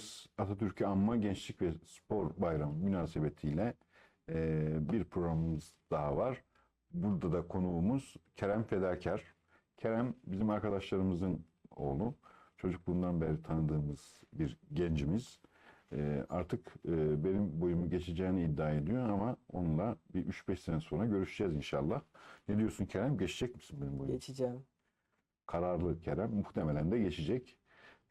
Mayıs Atatürk'ü Anma Gençlik ve Spor Bayramı münasebetiyle e, bir programımız daha var. Burada da konuğumuz Kerem Fedakar. Kerem bizim arkadaşlarımızın oğlu. Çocukluğundan beri tanıdığımız bir gencimiz. E, artık e, benim boyumu geçeceğini iddia ediyor ama onunla bir 3-5 sene sonra görüşeceğiz inşallah. Ne diyorsun Kerem? Geçecek misin benim boyumu? Geçeceğim. kararlı Kerem muhtemelen de geçecek.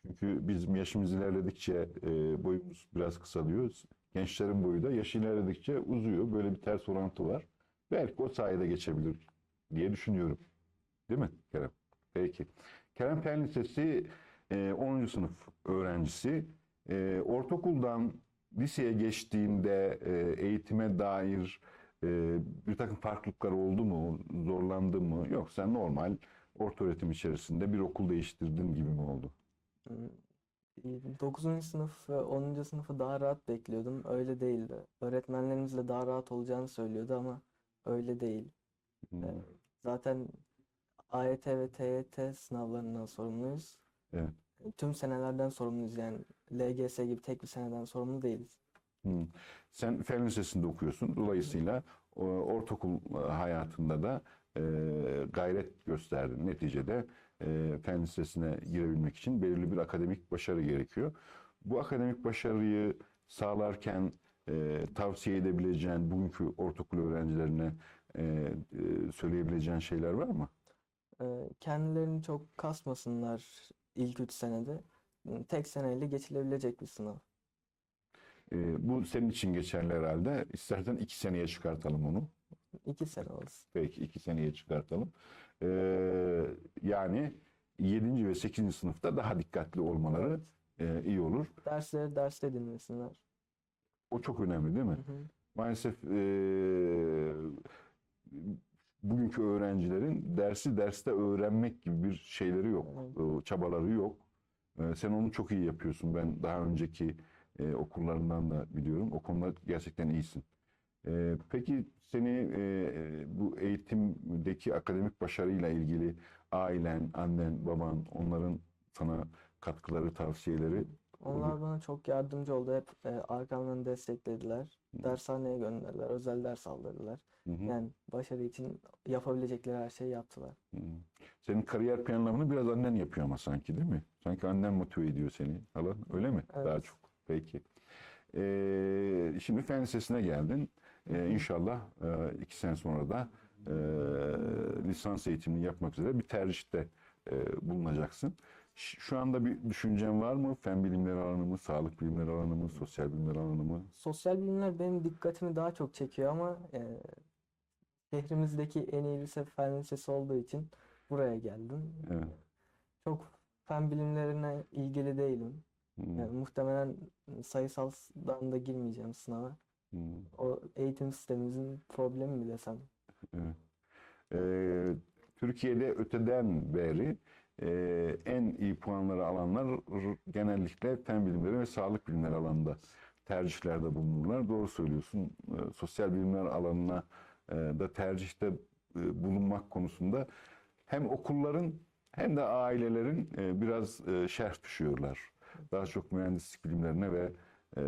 Çünkü bizim yaşımız ilerledikçe e, boyumuz biraz kısalıyor. Gençlerin boyu da yaş ilerledikçe uzuyor. Böyle bir ters orantı var. Belki o sayede geçebilir diye düşünüyorum. Değil mi Kerem? Peki. Kerem Fen Lisesi e, 10. sınıf öğrencisi. E, ortaokuldan liseye geçtiğinde e, eğitime dair e, bir takım farklılıklar oldu mu? Zorlandı mı? Yoksa normal orta öğretim içerisinde bir okul değiştirdin gibi mi oldu? 9. sınıf ve 10. sınıfı daha rahat bekliyordum. Öyle değildi. Öğretmenlerimizle daha rahat olacağını söylüyordu ama öyle değil. Hmm, Evet. Zaten AYT ve TYT sınavlarından sorumluyuz. Evet. Tüm senelerden sorumluyuz yani LGS gibi tek bir seneden sorumlu değiliz. Hmm. Sen Fen Lisesi'nde okuyorsun. Dolayısıyla ortaokul e, hayatında da e, gayret gösterdin. Neticede e, Fen Lisesi'ne girebilmek için belirli bir akademik başarı gerekiyor. Bu akademik başarıyı sağlarken e, tavsiye edebileceğin bugünkü ortaokul öğrencilerine e, e, söyleyebileceğin şeyler var mı? Kendilerini çok kasmasınlar ilk 3 senede. Tek seneyle geçilebilecek bir sınav. E, bu senin için geçerli herhalde. İstersen iki seneye çıkartalım onu. 2 sene olsun. Belki iki seneye çıkartalım. Ee, yani 7. ve 8. sınıfta daha dikkatli olmaları e, iyi olur. Dersleri derste dinlesinler. O çok önemli değil mi? Hı hı. Maalesef e, bugünkü öğrencilerin dersi derste öğrenmek gibi bir şeyleri yok. e, Çabaları yok. E, Sen onu çok iyi yapıyorsun. Ben daha önceki e, okullarından da biliyorum. O konuda gerçekten iyisin. E, Peki seni e, bu eğitimdeki akademik başarıyla ilgili ailen, annen, baban, onların sana katkıları, tavsiyeleri Onlar bana çok yardımcı oldu. Hep e, arkamdan desteklediler. Dershaneye gönderdiler. Özel ders aldırdılar. Hı hı. Yani başarı için yapabilecekleri her şeyi yaptılar. Hmm. Senin kariyer planlamanı biraz annen yapıyor ama sanki değil mi? Sanki annen motive ediyor seni falan. Öyle mi? Evet. Daha çok. Peki. Ee, şimdi fen lisesine geldin. Ee, inşallah e, iki sene sonra da e, lisans eğitimini yapmak üzere bir tercihte e, bulunacaksın. Şu anda bir düşüncen var mı? Fen bilimleri alanı mı, sağlık bilimleri alanı mı, sosyal bilimler alanı mı? Sosyal bilimler benim dikkatimi daha çok çekiyor ama e, şehrimizdeki en iyi lise fen lisesi olduğu için buraya geldim. Evet. Çok fen bilimlerine ilgili değilim. Hmm, Yani muhtemelen sayısaldan da girmeyeceğim sınava. hmm. O eğitim sistemimizin problemi mi desem? Evet. Ee, Türkiye'de öteden beri e, en iyi puanları alanlar genellikle fen bilimleri ve sağlık bilimleri alanında tercihlerde bulunurlar. Doğru söylüyorsun. Ee, sosyal bilimler alanına e, da tercihte e, bulunmak konusunda hem okulların hem de ailelerin e, biraz e, şerh düşüyorlar. Daha çok mühendislik bilimlerine ve e,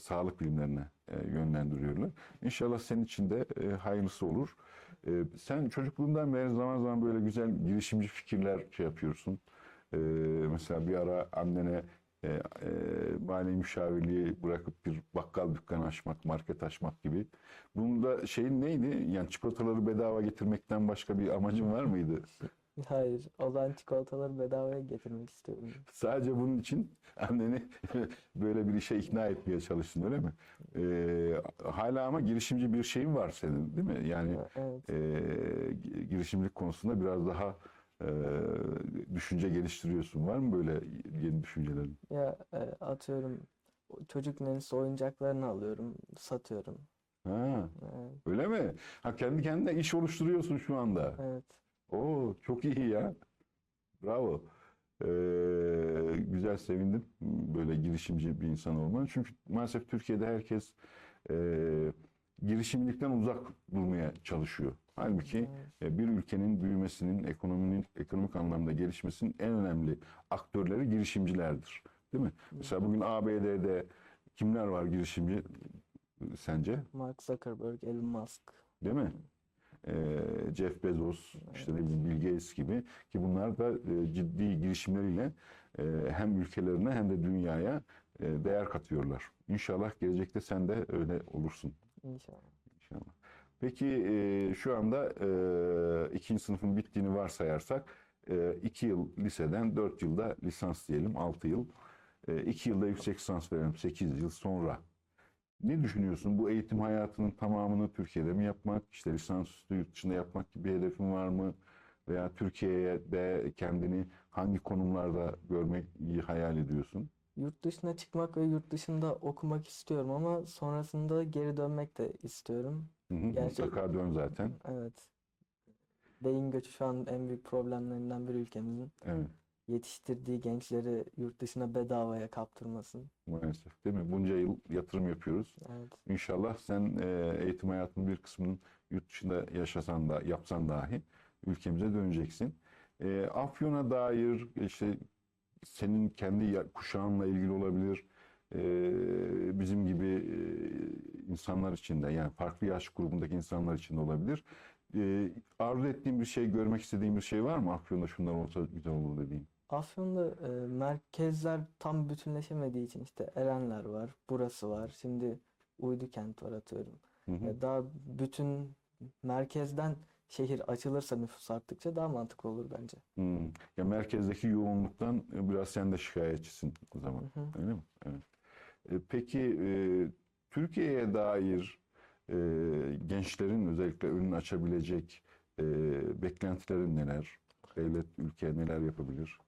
sağlık bilimlerine e, yönlendiriyorlar. İnşallah senin için de e, hayırlısı olur. E, sen çocukluğundan beri zaman zaman böyle güzel girişimci fikirler şey yapıyorsun. E, mesela bir ara annene e, e, mali müşavirliği bırakıp bir bakkal dükkanı açmak, market açmak gibi. Bunda şeyin neydi? Yani çikolataları bedava getirmekten başka bir amacın var mıydı? Hayır, olan çikolataları bedavaya getirmek istiyorum. Sadece bunun için anneni böyle bir işe ikna etmeye çalıştın öyle mi? Ee, hala ama girişimci bir şeyin var senin değil mi? Yani Evet. e, gi- girişimcilik konusunda biraz daha e, düşünce geliştiriyorsun. Var mı böyle yeni düşüncelerin? Ya e, atıyorum çocuk menüsü oyuncaklarını alıyorum, satıyorum. Ha, Evet, öyle mi? Ha kendi kendine iş oluşturuyorsun şu anda. evet. Oo çok iyi ya. Bravo. Ee, güzel sevindim böyle girişimci bir insan olman. Çünkü maalesef Türkiye'de herkes e, girişimcilikten uzak durmaya çalışıyor. Halbuki e, bir ülkenin büyümesinin, ekonominin ekonomik anlamda gelişmesinin en önemli aktörleri girişimcilerdir. Değil mi? Mesela bugün ABD'de kimler var girişimci sence? Mark Zuckerberg, Elon Musk. Değil mi? Ee, Jeff Bezos, işte ne bileyim Bill Gates gibi ki bunlar da e, ciddi girişimleriyle e, hem ülkelerine hem de dünyaya e, değer katıyorlar. İnşallah gelecekte sen de öyle olursun. İnşallah. İnşallah. Peki e, şu anda e, ikinci sınıfın bittiğini varsayarsak e, iki yıl liseden dört yılda lisans diyelim altı yıl. E, iki yılda yüksek lisans verelim sekiz yıl sonra. Ne düşünüyorsun? Bu eğitim hayatının tamamını Türkiye'de mi yapmak, işte lisansüstü yurt dışında yapmak gibi bir hedefin var mı? Veya Türkiye'de kendini hangi konumlarda görmeyi hayal ediyorsun? Yurt dışına çıkmak ve yurt dışında okumak istiyorum ama sonrasında geri dönmek de istiyorum. Hı hı, Gerçi- mutlaka dön zaten. Evet. Beyin göçü şu an en büyük problemlerinden biri ülkemizin. Evet. Yetiştirdiği gençleri yurt dışına bedavaya kaptırmasın. Maalesef değil mi? Bunca yıl yatırım yapıyoruz. Evet. İnşallah sen e, eğitim hayatının bir kısmını yurt dışında yaşasan da yapsan dahi ülkemize döneceksin. E, Afyon'a dair işte senin kendi kuşağınla ilgili olabilir. E, bizim gibi e, insanlar için de yani farklı yaş grubundaki insanlar için de olabilir. E, arzu ettiğin bir şey, görmek istediğin bir şey var mı? Afyon'da şunlar olsa güzel olur dediğin. Afyon'da e, merkezler tam bütünleşemediği için işte Erenler var, burası var. Şimdi Uydukent var atıyorum. Hı hı. E, daha bütün merkezden şehir açılırsa nüfus arttıkça daha mantıklı olur bence. Hmm. Ya merkezdeki yoğunluktan biraz sen de şikayetçisin o zaman. Hı hı. Öyle mi? Evet. E, Peki e, Türkiye'ye dair e, gençlerin özellikle önünü açabilecek e, beklentilerin neler? Devlet, ülke neler yapabilir?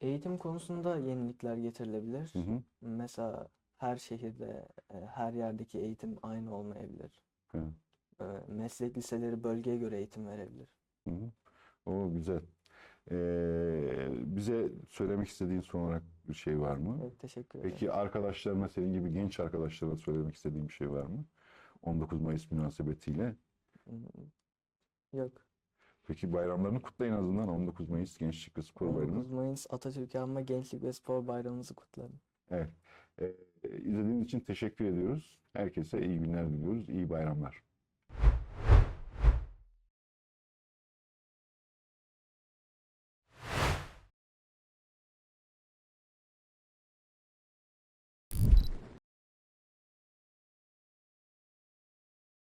Eğitim konusunda yenilikler getirilebilir. Hı hı. Mesela her şehirde, e, her yerdeki eğitim aynı olmayabilir. Hı. E, Meslek liseleri bölgeye göre eğitim verebilir. Hı hı. O güzel. E, bize söylemek istediğin son olarak bir şey var mı? Evet, teşekkür ederim. Peki arkadaşlarına, senin gibi genç arkadaşlarına söylemek istediğin bir şey var mı? 19 Mayıs münasebetiyle. Yok. Peki bayramlarını kutla en azından 19 Mayıs Gençlik ve Spor Bayramı. 19 Mayıs Atatürk'ü anma Gençlik ve Spor Bayramımızı kutlarım. Evet. Ee, izlediğiniz için teşekkür ediyoruz. Herkese iyi günler diliyoruz. İyi bayramlar.